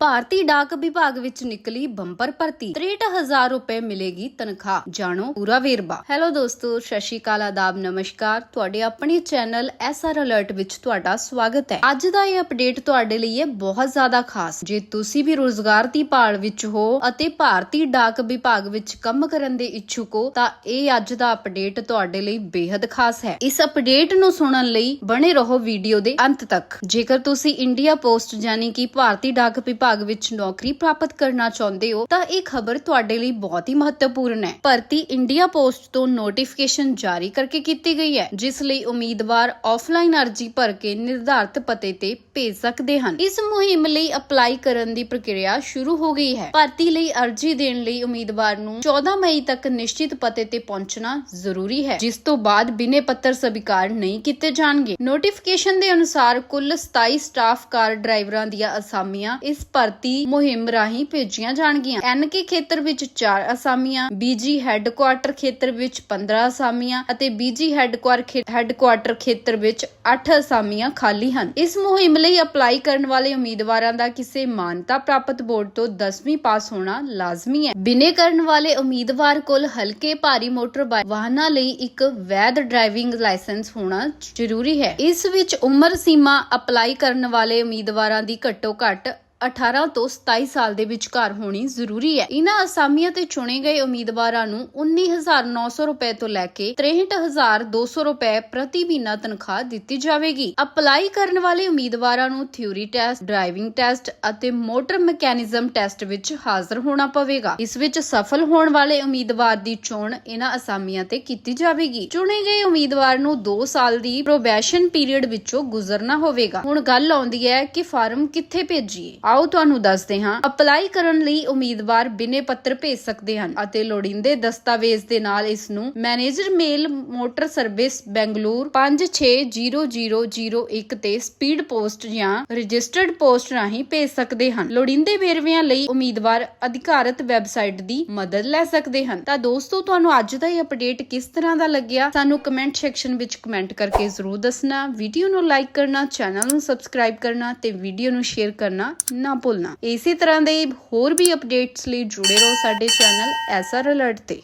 ਭਾਰਤੀ ਡਾਕ ਵਿਭਾਗ ਵਿੱਚ ਨਿਕਲੀ ਬੰਪਰ ਭਰਤੀ। 63000 ਰੁਪਏ ਮਿਲੇਗੀ ਤਨਖਾਹ। ਜਾਣੋ ਪੂਰਾ ਵੇਰਵਾ। ਹੈਲੋ ਦੋਸਤੋ, ਸਤਿ ਸ਼੍ਰੀ ਅਕਾਲ, ਆਦਾਬ, ਨਮਸਕਾਰ। ਤੁਹਾਡੇ ਆਪਣੇ ਚੈਨਲ ਐਸਆਰ ਅਲਰਟ ਵਿੱਚ ਤੁਹਾਡਾ ਸਵਾਗਤ ਹੈ। ਅੱਜ ਦਾ ਇਹ ਅਪਡੇਟ ਤੁਹਾਡੇ ਲਈ ਹੈ ਬਹੁਤ ਜ਼ਿਆਦਾ ਖਾਸ। ਜੇ ਤੁਸੀਂ ਵੀ ਰੋਜ਼ਗਾਰ ਦੀ ਭਾਲ ਵਿੱਚ ਹੋ ਅਤੇ ਭਾਰਤੀ ਡਾਕ ਵਿਭਾਗ ਵਿੱਚ ਕੰਮ ਕਰਨ ਦੇ ਇੱਛੁਕ ਹੋ, ਤਾਂ ਇਹ ਅੱਜ ਦਾ ਅਪਡੇਟ ਤੁਹਾਡੇ ਲਈ ਬੇहद ਖਾਸ ਹੈ। ਇਸ ਅਪਡੇਟ ਨੂੰ ਸੁਣਨ ਲਈ ਬਣੇ ਰਹੋ ਵੀਡੀਓ ਦੇ ਅੰਤ ਤੱਕ। ਜੇਕਰ ਤੁਸੀਂ ਇੰਡੀਆ ਪੋਸਟ ਯਾਨੀ ਕਿ ਭਾਰਤੀ ਡਾਕ ਵਿਭਾਗ ਵਿੱਚ ਨੌਕਰੀ ਪ੍ਰਾਪਤ ਕਰਨਾ ਚਾਹੁੰਦੇ ਹੋ, ਤਾਂ ਇਹ ਖਬਰ ਤੁਹਾਡੇ ਲਈ ਬਹੁਤ ਹੀ ਮਹੱਤਵਪੂਰਨ ਹੈ। ਭਰਤੀ ਇੰਡੀਆ ਪੋਸਟ ਤੋਂ ਨੋਟੀਫਿਕੇਸ਼ਨ ਜਾਰੀ ਕਰਕੇ ਕੀਤੀ ਗਈ ਹੈ, ਜਿਸ ਲਈ ਉਮੀਦਵਾਰ ਆਫਲਾਈਨ ਅਰਜ਼ੀ ਭਰ ਕੇ ਨਿਰਧਾਰਤ ਪਤੇ ਤੇ ਭੇਜ ਸਕਦੇ ਹਨ। ਇਸ ਮੁਹਿੰਮ ਲਈ ਅਪਲਾਈ ਕਰਨ ਦੀ ਪ੍ਰਕਿਰਿਆ ਸ਼ੁਰੂ ਹੋ ਗਈ ਹੈ। ਭਰਤੀ ਲਈ ਅਰਜ਼ੀ ਦੇਣ ਲਈ ਉਮੀਦਵਾਰ ਨੂੰ 14 ਮਈ ਤੱਕ ਨਿਸ਼ਚਿਤ ਪਤੇ ਤੇ ਪਹੁੰਚਣਾ ਜ਼ਰੂਰੀ ਹੈ, ਜਿਸ ਤੋਂ ਬਾਅਦ ਬਿਨੇ ਪੱਤਰ ਸਵੀਕਾਰ ਨਹੀਂ ਕੀਤੇ ਜਾਣਗੇ। ਨੋਟੀਫਿਕੇਸ਼ਨ ਦੇ ਅਨੁਸਾਰ ਕੁੱਲ 27 ਸਟਾਫ ਕਾਰ ਡਰਾਈਵਰਾਂ ਦੀਆਂ ਅਸਾਮੀਆਂ ਇਸ ਭਰਤੀ ਮੁਹਿੰਮ ਰਾਹੀਂ ਭੇਜੀਆਂ ਜਾਣਗੀਆਂ। ਐਨਕੇ ਖੇਤਰ ਵਿੱਚ 4 ਅਸਾਮੀਆਂ ਬੀਜੀ ਹੈੱਡਕੁਆਰਟਰ ਖੇਤਰ ਵਿੱਚ 15 ਅਸਾਮੀਆਂ ਅਤੇ ਬੀਜੀ ਹੈੱਡਕੁਆਰਟਰ ਖੇਤਰ ਵਿੱਚ 8 ਅਸਾਮੀਆਂ ਖਾਲੀ ਹਨ। ਇਸ ਮੁਹਿੰਮ ਲਈ ਅਪਲਾਈ ਕਰਨ ਵਾਲੇ ਉਮੀਦਵਾਰਾਂ ਦਾ ਕਿਸੇ ਮਾਨਤਾ ਪ੍ਰਾਪਤ ਬੋਰਡ ਤੋਂ 10ਵੀਂ ਪਾਸ ਹੋਣਾ ਲਾਜ਼ਮੀ ਹੈ। ਬਿਨੇ ਕਰਨ ਵਾਲੇ ਉਮੀਦਵਾਰ ਕੋਲ ਹਲਕੇ ਭਾਰੀ ਮੋਟਰ ਬਾਈ- ਵਾਹਨਾਂ ਲਈ ਇੱਕ ਵੈਧ ਡਰਾਈਵਿੰਗ ਲਾਇਸੈਂਸ ਹੋਣਾ ਜ਼ਰੂਰੀ ਹੈ। ਇਸ ਵਿੱਚ ਉਮਰ ਸੀਮਾ ਅਪਲਾਈ ਕਰਨ ਵਾਲੇ ਉਮੀਦਵਾਰਾਂ ਦੀ ਘੱਟੋ ਘੱਟ 18 ਤੋਂ 27 ਸਾਲ ਦੇ ਵਿਚਕਾਰ ਹੋਣੀ ਜ਼ਰੂਰੀ ਹੈ। ਇਹਨਾਂ ਅਸਾਮੀਆਂ ਤੇ ਚੁਣੇ ਗਏ ਉਮੀਦਵਾਰਾਂ ਨੂੰ 19900 ਰੁਪਏ ਤੋਂ ਲੈ ਕੇ 63200 ਰੁਪਏ ਪ੍ਰਤੀ ਮਹੀਨਾ ਤਨਖਾਹ ਦਿੱਤੀ ਜਾਵੇਗੀ। ਅਪਲਾਈ ਕਰਨ ਵਾਲੇ ਉਮੀਦਵਾਰਾਂ ਨੂੰ ਥਿਊਰੀ ਟੈਸਟ, ਡਰਾਈਵਿੰਗ ਟੈਸਟ ਅਤੇ ਮੋਟਰ ਮੈਕੈਨਿਜ਼ਮ ਟੈਸਟ ਵਿੱਚ ਹਾਜ਼ਰ ਹੋਣਾ ਪਵੇਗਾ। ਇਸ ਵਿੱਚ ਸਫਲ ਹੋਣ ਵਾਲੇ ਉਮੀਦਵਾਰ ਦੀ ਚੋਣ ਇਹਨਾਂ ਅਸਾਮੀਆਂ ਤੇ ਕੀਤੀ ਜਾਵੇਗੀ। ਚੁਣੇ ਗਏ ਉਮੀਦਵਾਰ ਨੂੰ 2 ਸਾਲ ਦੀ ਪ੍ਰੋਬੇਸ਼ਨ ਪੀਰੀਅਡ ਵਿੱਚੋਂ ਗੁਜ਼ਰਨਾ ਹੋਵੇਗਾ। ਹੁਣ ਗੱਲ ਆਉਂਦੀ ਹੈ ਕਿ ਫਾਰਮ ਕਿੱਥੇ ਭੇਜੀਏ। ਆਓ ਤੁਹਾਨੂੰ ਦੱਸਦੇ ਹਾਂ, ਅਪਲਾਈ ਕਰਨ ਲਈ ਉਮੀਦਵਾਰ ਬਿਨੇ ਪੱਤਰ ਭੇਜ ਸਕਦੇ ਹਨ ਅਤੇ ਲੋੜੀਂਦੇ ਦਸਤਾਵੇਜ਼ ਦੇ ਨਾਲ ਇਸ ਨੂੰ manager mail motor service Bengaluru 560001 ਤੇ ਸਪੀਡ ਪੋਸਟ ਜਾਂ ਰਜਿਸਟਰਡ ਪੋਸਟ ਰਾਹੀਂ ਭੇਜ ਸਕਦੇ ਹਨ। ਲੋੜੀਂਦੇ ਵੇਰਵਿਆਂ ਲਈ ਉਮੀਦਵਾਰ ਅਧਿਕਾਰਤ ਵੈਬਸਾਈਟ ਦੀ ਮਦਦ ਲੈ ਸਕਦੇ ਹਨ। ਤਾਂ ਦੋਸਤੋ, ਤੁਹਾਨੂੰ ਅੱਜ ਦਾ ਇਹ ਅਪਡੇਟ ਕਿਸ ਤਰ੍ਹਾਂ ਦਾ ਲੱਗਿਆ? ਸਾਨੂੰ ਕਮੈਂਟ ਸੈਕਸ਼ਨ ਵਿੱਚ ਕਮੈਂਟ ਕਰਕੇ ਜ਼ਰੂਰ ਦੱਸਣਾ। ਵੀਡੀਓ ਨੂੰ ਲਾਈਕ ਕਰਨਾ, ਚੈਨਲ ਨੂੰ ਸਬਸਕ੍ਰਾਈਬ ਕਰਨਾ ਤੇ ਵੀਡੀਓ ਨੂੰ ਸ਼ੇਅਰ ਕਰਨਾ ਨਾ ਭੁੱਲਣਾ। ਇਸੇ ਤਰ੍ਹਾਂ ਦੇ ਹੋਰ ਵੀ ਅਪਡੇਟਸ ਲਈ ਜੁੜੇ ਰਹੋ ਸਾਡੇ ਚੈਨਲ ਐਸਆਰ ਅਲਰਟ ਤੇ।